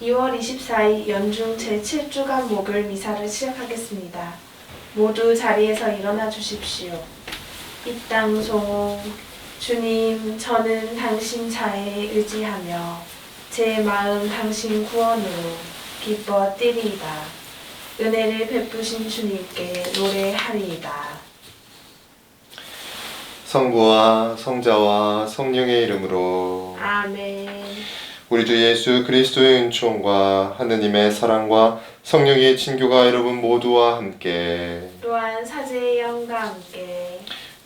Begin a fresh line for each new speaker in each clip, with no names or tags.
2월 24일 연중 제7주간 목요일 미사를 시작하겠습니다. 모두 자리에서 일어나 주십시오. 입당송 주님 저는 당신 자에 의지하며 제 마음 당신 구원으로 기뻐 뛰리이다. 은혜를 베푸신 주님께 노래하리이다.
성부와 성자와 성령의 이름으로
아멘.
우리 주 예수 그리스도의 은총과 하느님의 사랑과 성령의 친교가 여러분 모두와 함께.
또한 사제의 영과 함께.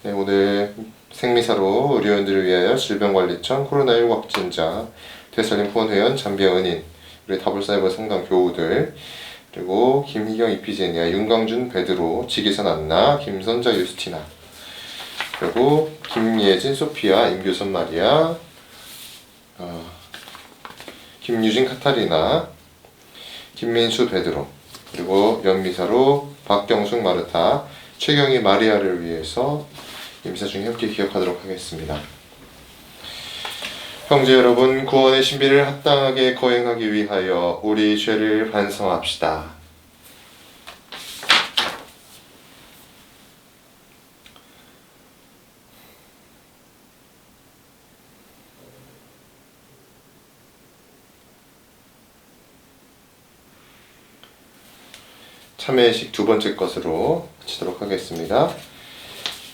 네, 오늘 생미사로 의료원들을 위하여 질병관리청 코로나19 확진자 대살림 후원 회원 잠비아 은인 우리 다불사이버 성당 교우들 그리고 김희경 이피제니아 윤광준 베드로 지기선 안나 김선자 유스티나 그리고 김예진 소피아 임교선 마리아 어, 김유진 카타리나 김민수 베드로 그리고 연미사로 박경숙 마르타 최경희 마리아를 위해서 임사 중에 함께 기억하도록 하겠습니다. 형제 여러분 구원의 신비를 합당하게 거행하기 위하여 우리 죄를 반성합시다. 참회식 두 번째 것으로 마치도록 하겠습니다.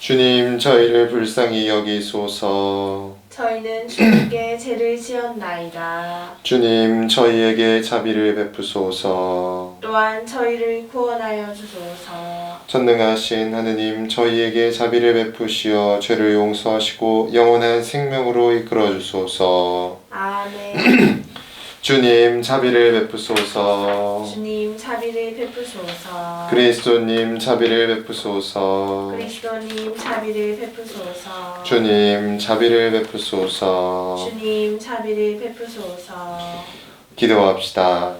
주님 저희를 불쌍히 여기소서
저희는 주님께 죄를 지었나이다.
주님 저희에게 자비를 베푸소서
또한 저희를 구원하여 주소서.
전능하신 하느님 저희에게 자비를 베푸시어 죄를 용서하시고 영원한 생명으로 이끌어 주소서
아멘.
주님 자비를 베푸소서
주님 자비를 베푸소서.
그리스도님 자비를 베푸소서
그리스도님 자비를 베푸소서.
주님 자비를 베푸소서
주님 자비를 베푸소서.
기도합시다.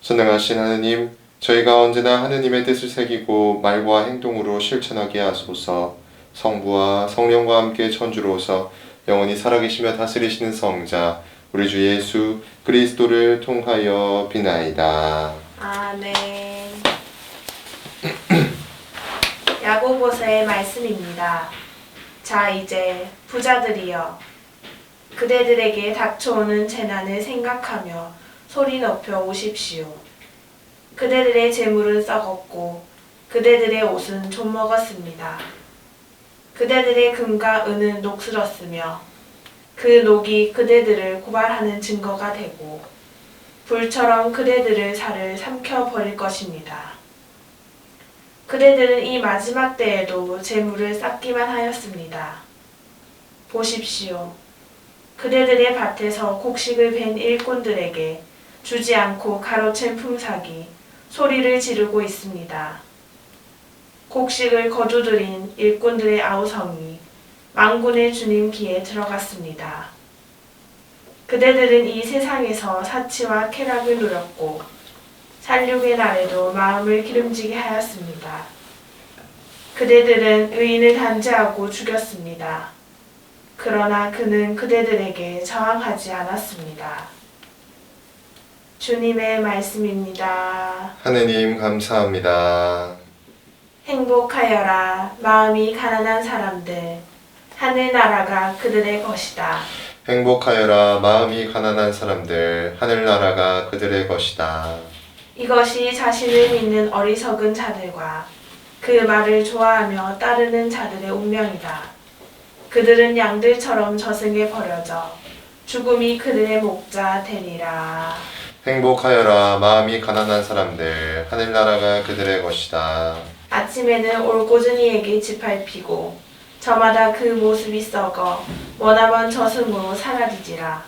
전능하신 하느님, 저희가 언제나 하느님의 뜻을 새기고 말과 행동으로 실천하게 하소서. 성부와 성령과 함께 천주로서 영원히 살아계시며 다스리시는 성자 우리 주 예수 그리스도를 통하여 비나이다.
아멘. 야고보서의 말씀입니다. 자 이제 부자들이여 그대들에게 닥쳐오는 재난을 생각하며 소리 높여 오십시오. 그대들의 재물은 썩었고 그대들의 옷은 좀 먹었습니다. 그대들의 금과 은은 녹슬었으며 그 녹이 그대들을 고발하는 증거가 되고 불처럼 그대들을 살을 삼켜 버릴 것입니다. 그대들은 이 마지막 때에도 재물을 쌓기만 하였습니다. 보십시오. 그대들의 밭에서 곡식을 벤 일꾼들에게 주지 않고 가로챈 품삯이 소리를 지르고 있습니다. 곡식을 거두들인 일꾼들의 아우성이 망군의 주님 귀에 들어갔습니다. 그대들은 이 세상에서 사치와 쾌락을 누렸고 살육의 날에도 마음을 기름지게 하였습니다. 그대들은 의인을 단죄하고 죽였습니다. 그러나 그는 그대들에게 저항하지 않았습니다. 주님의 말씀입니다.
하느님 감사합니다.
행복하여라 마음이 가난한 사람들 하늘나라가 그들의 것이다.
행복하여라 마음이 가난한 사람들 하늘나라가 그들의 것이다.
이것이 자신을 믿는 어리석은 자들과 그 말을 좋아하며 따르는 자들의 운명이다. 그들은 양들처럼 저승에 버려져 죽음이 그들의 목자 되리라.
행복하여라 마음이 가난한 사람들 하늘나라가 그들의 것이다.
아침에는 올고준이에게 짓밟히고 저마다 그 모습이 썩어 머나먼 저승으로 사라지지라.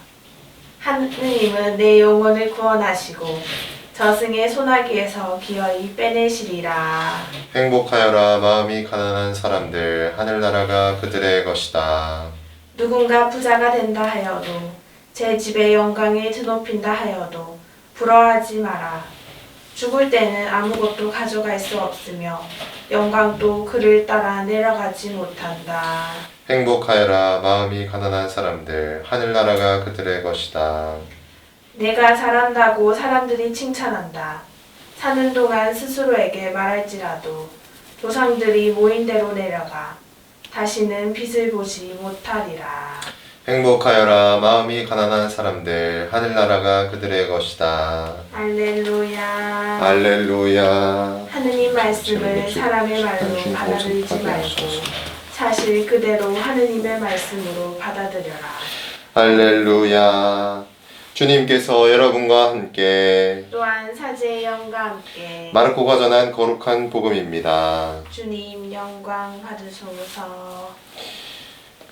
하느님은 내 영혼을 구원하시고 저승의 소나기에서 기어이 빼내시리라.
행복하여라 마음이 가난한 사람들 하늘나라가 그들의 것이다.
누군가 부자가 된다 하여도 제 집의 영광에 드높인다 하여도 부러워하지 마라. 죽을 때는 아무것도 가져갈 수 없으며 영광도 그를 따라 내려가지 못한다.
행복하여라 마음이 가난한 사람들 하늘나라가 그들의 것이다.
내가 잘한다고 사람들이 칭찬한다. 사는 동안 스스로에게 말할지라도 조상들이 모인 대로 내려가 다시는 빛을 보지 못하리라.
행복하여라 마음이 가난한 사람들 하늘나라가 그들의 것이다.
알렐루야.
알렐루야.
하느님 말씀을 사람의 말로 받아들이지 말고 사실 그대로 하느님의 말씀으로 받아들여라.
할렐루야. 주님께서 여러분과 함께
또한 사제의 영과 함께
마르코가 전한 거룩한 복음입니다.
주님 영광 받으소서.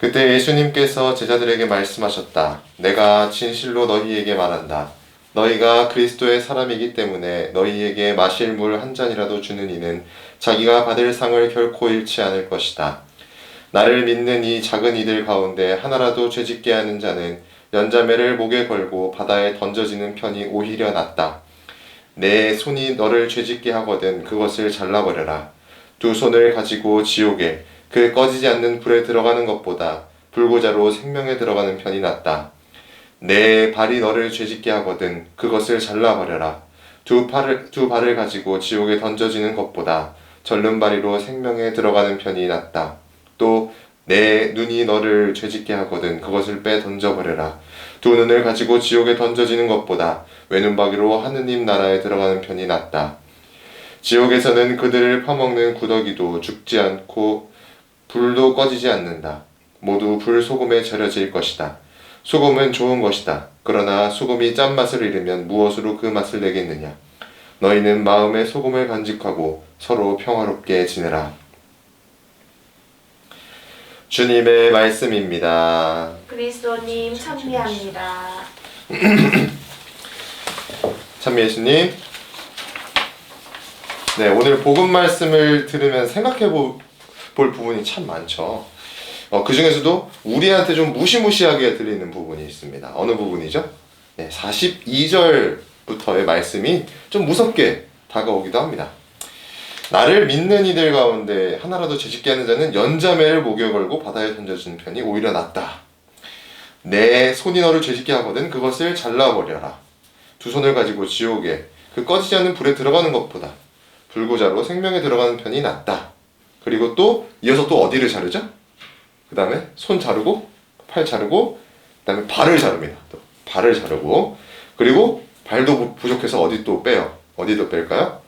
그때 예수님께서 제자들에게 말씀하셨다. 내가 진실로 너희에게 말한다. 너희가 그리스도의 사람이기 때문에 너희에게 마실 물 한 잔이라도 주는 이는 자기가 받을 상을 결코 잃지 않을 것이다. 나를 믿는 이 작은 이들 가운데 하나라도 죄짓게 하는 자는 연자매를 목에 걸고 바다에 던져지는 편이 오히려 낫다. 내 손이 너를 죄짓게 하거든 그것을 잘라버려라. 두 손을 가지고 지옥에 그 꺼지지 않는 불에 들어가는 것보다 불구자로 생명에 들어가는 편이 낫다. 내 발이 너를 죄짓게 하거든 그것을 잘라버려라. 두 팔을 두 발을 가지고 지옥에 던져지는 것보다 절름발이로 생명에 들어가는 편이 낫다. 또 내 눈이 너를 죄짓게 하거든 그것을 빼 던져버려라. 두 눈을 가지고 지옥에 던져지는 것보다 외눈박이로 하느님 나라에 들어가는 편이 낫다. 지옥에서는 그들을 파먹는 구더기도 죽지 않고 불도 꺼지지 않는다. 모두 불 소금에 절여질 것이다. 소금은 좋은 것이다. 그러나 소금이 짠맛을 잃으면 무엇으로 그 맛을 내겠느냐? 너희는 마음의 소금을 간직하고 서로 평화롭게 지내라. 주님의 말씀입니다.
그리스도님 찬미합니다.
참미 예수님. 네, 오늘 복음 말씀을 들으면 생각해 보- 볼 부분이 참 많죠. 어, 그 중에서도 우리한테 좀 무시무시하게 들리는 부분이 있습니다. 어느 부분이죠? 네, 42절부터의 말씀이 좀 무섭게 다가오기도 합니다. 나를 믿는 이들 가운데 하나라도 죄짓게 하는 자는 연자매를 목에 걸고 바다에 던져주는 편이 오히려 낫다. 내 손이 너를 죄짓게 하거든 그것을 잘라버려라. 두 손을 가지고 지옥에 그 꺼지지 않는 불에 들어가는 것보다 불구자로 생명에 들어가는 편이 낫다. 그리고 또 이어서 또 어디를 자르죠? 그 다음에 손 자르고 팔 자르고 그 다음에 발을 자릅니다. 또 발을 자르고 그리고 발도 부- 부족해서 어디 또 빼요? 어디도 뺄까요?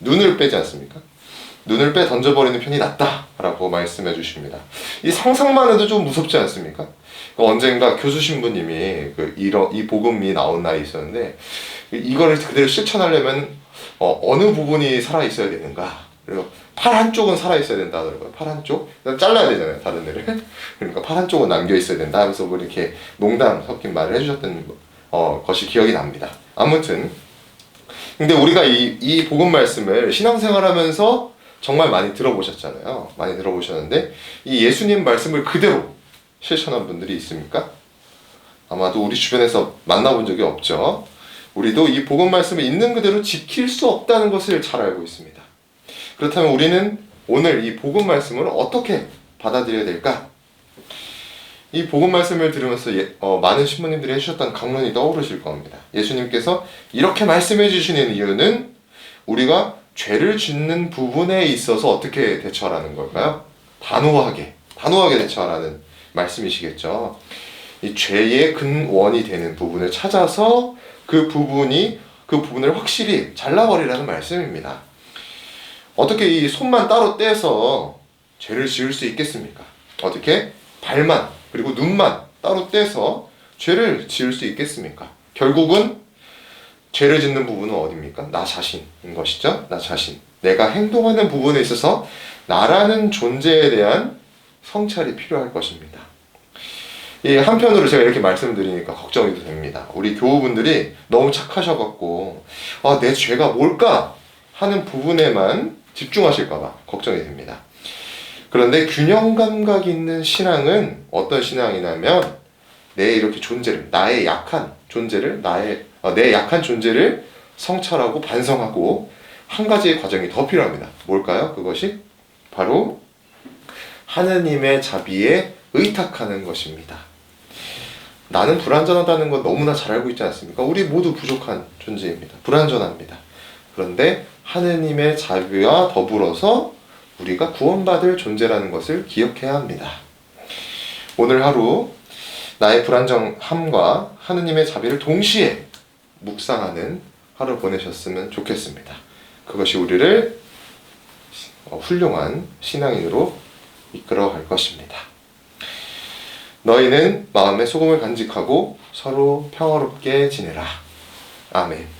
눈을 빼지 않습니까? 눈을 빼 던져버리는 편이 낫다라고 말씀해 주십니다. 이 상상만 해도 좀 무섭지 않습니까? 그 언젠가 교수 신부님이 그 이런 이 복음이 나온 날이 있었는데 이거를 그대로 실천하려면 어, 느 부분이 살아 있어야 되는가? 그리고 팔 한쪽은 살아 있어야 된다 하더라고요. 팔 한쪽 잘라야 되잖아요. 다른 데를 그러니까 팔 한쪽은 남겨 있어야 된다 하면서 뭐 이렇게 농담 섞인 말을 해주셨던 어, 것이 기억이 납니다. 아무튼 근데 우리가 이, 이 복음 말씀을 신앙생활 하면서 정말 많이 들어보셨잖아요. 많이 들어보셨는데 이 예수님 말씀을 그대로 실천한 분들이 있습니까? 아마도 우리 주변에서 만나본 적이 없죠. 우리도 이 복음 말씀을 있는 그대로 지킬 수 없다는 것을 잘 알고 있습니다. 그렇다면 우리는 오늘 이 복음 말씀을 어떻게 받아들여야 될까? 이 복음 말씀을 들으면서 예- 어, 많은 신부님들이 해주셨던 강론이 떠오르실 겁니다. 예수님께서 이렇게 말씀해 주시는 이유는 우리가 죄를 짓는 부분에 있어서 어떻게 대처하라는 걸까요? 단호하게, 단호하게 대처하라는 말씀이시겠죠. 이 죄의 근원이 되는 부분을 찾아서 그 부분이 그 부분을 확실히 잘라버리라는 말씀입니다. 어떻게 이 손만 따로 떼서 죄를 지을 수 있겠습니까? 어떻게 발만 그리고 눈만 따로 떼서 죄를 지을 수 있겠습니까? 결국은 죄를 짓는 부분은 어디입니까? 나 자신인 것이죠. 나 자신. 내가 행동하는 부분에 있어서 나라는 존재에 대한 성찰이 필요할 것입니다. 이 한편으로 제가 이렇게 말씀드리니까 걱정이 됩니다. 우리 교우분들이 너무 착하셔갖고 아, 내 죄가 뭘까 하는 부분에만 집중하실까봐 걱정이 됩니다. 그런데 균형 감각 있는 신앙은 어떤 신앙이냐면 내 이렇게 존재를 나의 약한 존재를 나의 어, 내 약한 존재를 성찰하고 반성하고 한 가지의 과정이 더 필요합니다. 뭘까요? 그것이 바로 하느님의 자비에 의탁하는 것입니다. 나는 불완전하다는 건 너무나 잘 알고 있지 않습니까? 우리 모두 부족한 존재입니다. 불완전합니다. 그런데 하느님의 자비와 더불어서 우리가 구원받을 존재라는 것을 기억해야 합니다. 오늘 하루 나의 불안정함과 하느님의 자비를 동시에 묵상하는 하루 보내셨으면 좋겠습니다. 그것이 우리를 어, 훌륭한 신앙인으로 이끌어 갈 것입니다. 너희는 마음의 소금을 간직하고 서로 평화롭게 지내라. 아멘.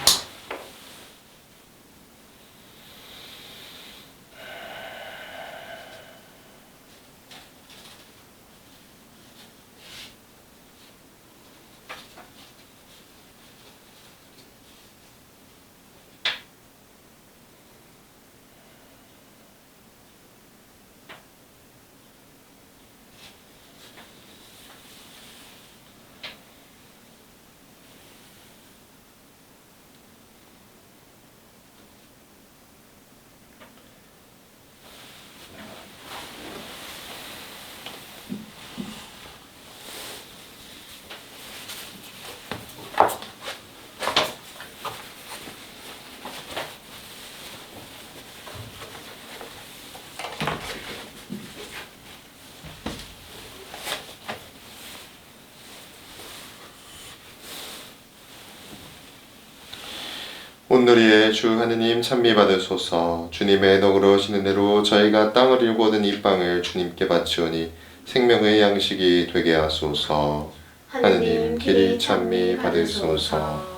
온누리의 주 하느님 찬미 받으소서. 주님의 너그러우신 은혜로 저희가 땅을 일고 얻은 이 빵을 주님께 바치오니 생명의 양식이 되게 하소서. 하느님 길이 찬미 받으소서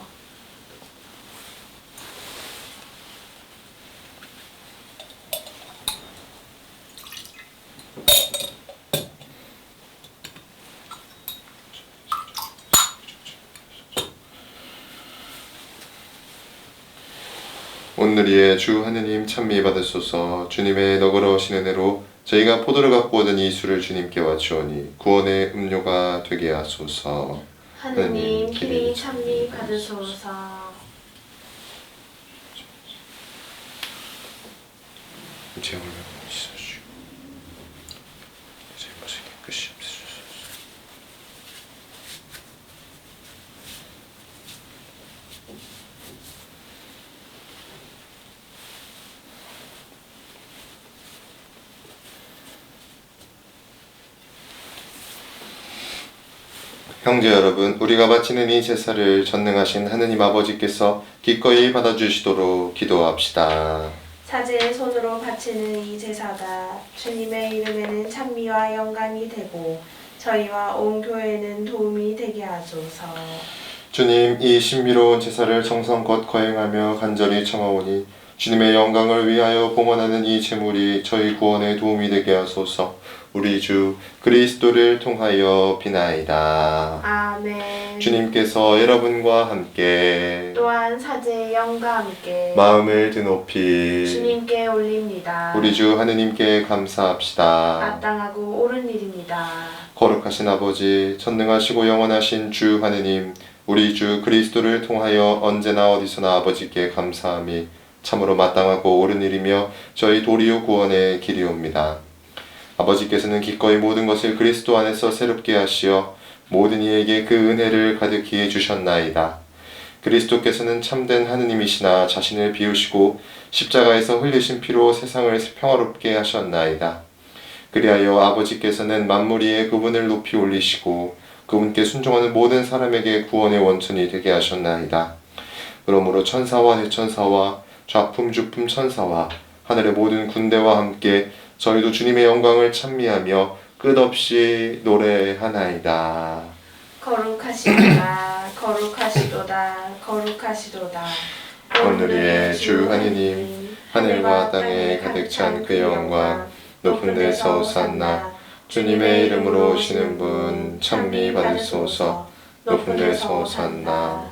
주 하느님 찬미 받으소서. 주님의 너그러우신 은혜로 저희가 포도를 갖고 얻은 이 술을 주님께 바치오니 구원의 음료가 되게 하소서.
하느님 길이 찬미 받으소서.
제물을 씻어주시고 제 것을 깨끗이 없애주소서 형제 여러분, 우리가 바치는 이 제사를 전능하신 하느님 아버지께서 기꺼이 받아주시도록 기도합시다.
사제의 손으로 바치는 이 제사가 주님의 이름에는 찬미와 영광이 되고 저희와 온 교회는 도움이 되게 하소서.
주님, 이 신비로운 제사를 정성껏 거행하며 간절히 청하오니 주님의 영광을 위하여 봉헌하는 이 제물이 저희 구원에 도움이 되게 하소서. 우리 주 그리스도를 통하여 비나이다.
아멘.
주님께서 여러분과 함께
또한 사제의 영과 함께
마음을 드높이
주님께 올립니다.
우리 주 하느님께 감사합시다.
마땅하고 옳은 일입니다.
거룩하신 아버지, 전능하시고 영원하신 주 하느님, 우리 주 그리스도를 통하여 언제나 어디서나 아버지께 감사함이 참으로 마땅하고 옳은 일이며 저희 도리오 구원의 길이옵니다. 아버지께서는 기꺼이 모든 것을 그리스도 안에서 새롭게 하시어 모든 이에게 그 은혜를 가득히 해 주셨나이다. 그리스도께서는 참된 하느님이시나 자신을 비우시고 십자가에서 흘리신 피로 세상을 평화롭게 하셨나이다. 그리하여 아버지께서는 만물 위에 그분을 높이 올리시고 그분께 순종하는 모든 사람에게 구원의 원천이 되게 하셨나이다. 그러므로 천사와 대천사와 좌품 주품 천사와 하늘의 모든 군대와 함께 저희도 주님의 영광을 찬미하며 끝없이 노래하나이다.
거룩하시도다 거룩하시도다 거룩하시도다
오늘의 주 하느님 하늘과 땅에 가득 찬 그 영광 높은 데서 오산나 주님의 이름으로 오시는 분 찬미 받으소서 높은 데서 오산나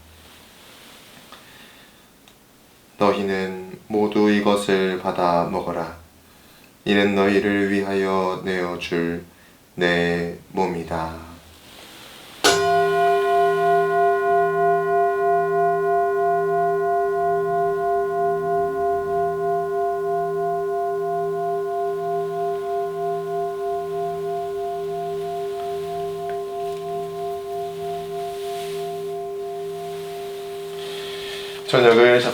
너희는 모두 이것을 받아 먹어라. 이는 너희를 위하여 내어줄 내 몸이다.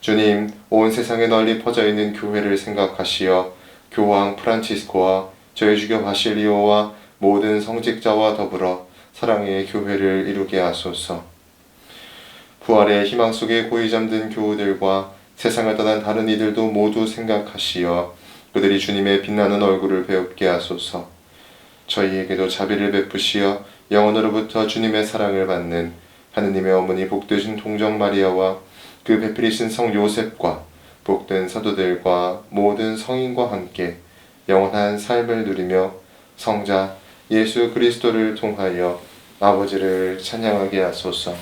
주님, 온 세상에 널리 퍼져 있는 교회를 생각하시어 교황 프란치스코와 저희 주교 바실리오와 모든 성직자와 더불어 사랑의 교회를 이루게 하소서. 부활의 희망 속에 고이 잠든 교우들과 세상을 떠난 다른 이들도 모두 생각하시어 그들이 주님의 빛나는 얼굴을 배웁게 하소서. 저희에게도 자비를 베푸시어 영원으로부터 주님의 사랑을 받는 하느님의 어머니 복되신 동정 마리아와 그 배필이신 성 요셉과 복된 사도들과 모든 성인과 함께 영원한 삶을 누리며 성자 예수 그리스도를 통하여 아버지를 찬양하게 하소서.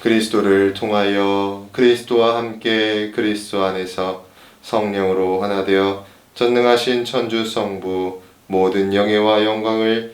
그리스도를 통하여 그리스도와 함께 그리스도 안에서 성령으로 하나 되어 전능하신 천주 성부 모든 영예와 영광을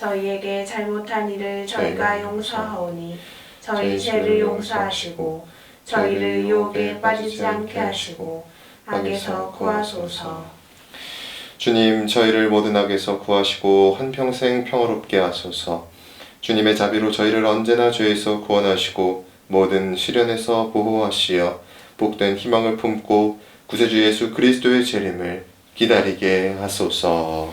저희에게 잘못한 일을 저희가 용서하오니, 저희 죄를 용서하시고, 저희를 유혹에 빠지지 않게 하시고, 악에서 구하소서.
주님 저희를 모든 악에서 구하시고 한평생 평화롭게 하소서. 주님의 자비로 저희를 언제나 죄에서 구원하시고 모든 시련에서 보호하시어 복된 희망을 품고 구세주 예수 그리스도의 재림을 기다리게 하소서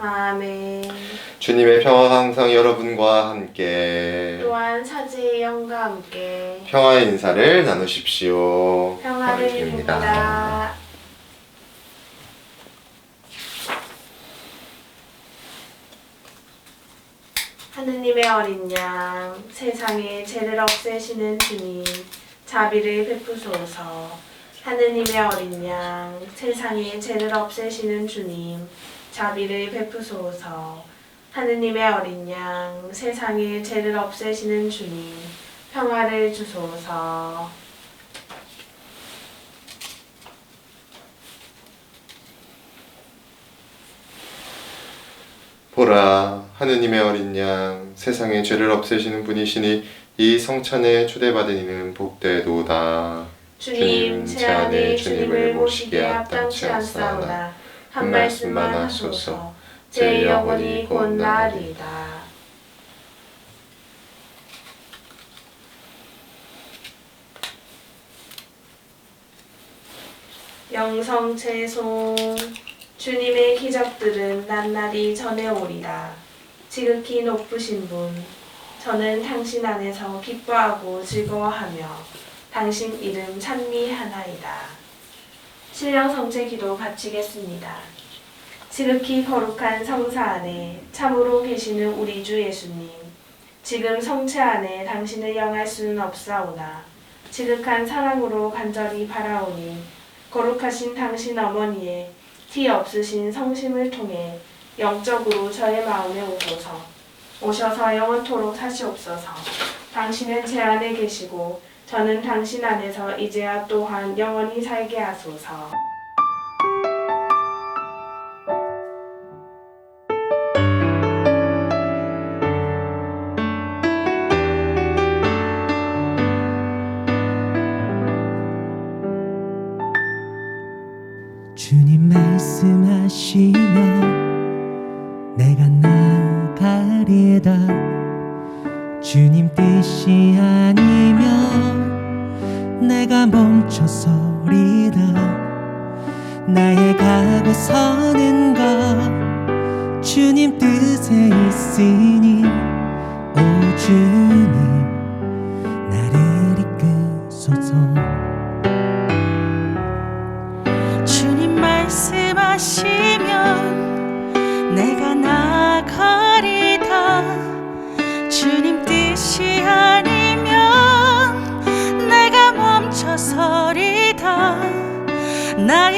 아멘.
주님의 평화 항상 여러분과 함께
또한 사지의 영과 함께
평화의 인사를 나누십시오
평화를
드립니다.
하느님의 어린 양, 세상의 죄를 없애시는 주님, 자비를 베푸소서. 하느님의 어린 양, 세상의 죄를 없애시는 주님, 자비를 베푸소서. 하느님의 어린 양, 세상의 죄를 없애시는 주님, 평화를 주소서.
보라 하느님의 어린 양 세상의 죄를 없애시는 분이시니 이 성찬에 초대받은 이는 복되도다
주님, 제 안에 주님을 모시기에 합당치 않사오나 한 말씀만 하소서. 제 영혼이 곧 나으리이다. 영성 채송 주님의 기적들은 낱날이 전해오리라. 지극히 높으신 분, 저는 당신 안에서 기뻐하고 즐거워하며 당신 이름 찬미하나이다. 신령 성체 기도 바치겠습니다. 지극히 거룩한 성사 안에 참으로 계시는 우리 주 예수님, 지금 성체 안에 당신을 영할 수는 없사오나 지극한 사랑으로 간절히 바라오니 거룩하신 당신 어머니의 티 없으신 성심을 통해 영적으로 저의 마음에 오소서 오셔서 영원토록 사시옵소서 당신은 제 안에 계시고 저는 당신 안에서 이제야 또한 영원히 살게 하소서.
멈춰서리다. 나의 가고 서는 것. 주님 뜻에 있으니 오 주님 나를 이끄소서.
주님 말씀하시 나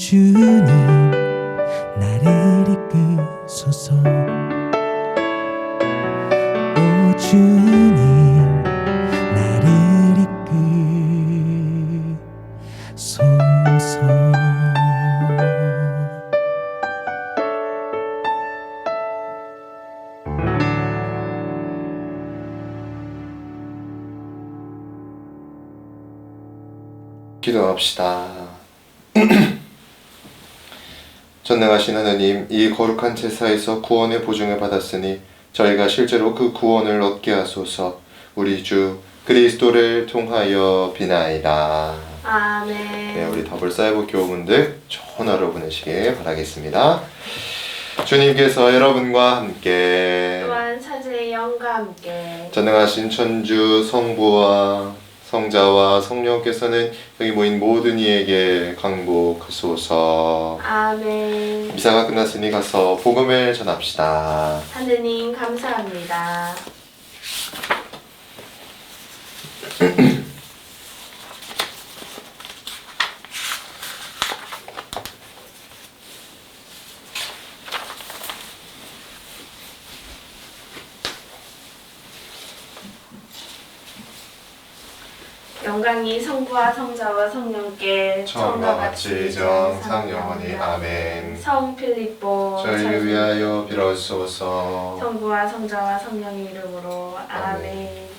주님 나를 이끄소서 주님 나를 이끄소서
기도합시다. 전능하신 하나님, 이 거룩한 제사에서 구원의 보증을 받았으니 저희가 실제로 그 구원을 얻게 하소서. 우리 주 그리스도를 통하여 비나이다.
아멘.
네, 우리 더블 사이버 교우분들 좋은 하루 보내시길 바라겠습니다. 주님께서 여러분과 함께
또한 사제의 영과 함께
전능하신 천주 성부와 성자와 성령께서는 여기 모인 모든 이에게 강복하소서.
아멘.
미사가 끝났으니 가서 복음을 전합시다.
하느님 감사합니다. 영광이 성부와 성자와 성령께
처음과 같이 정상 영원히 아멘.
성 필립보
저희를 위하여 빌어주소서.
성부와 성자와 성령의 이름으로 아멘.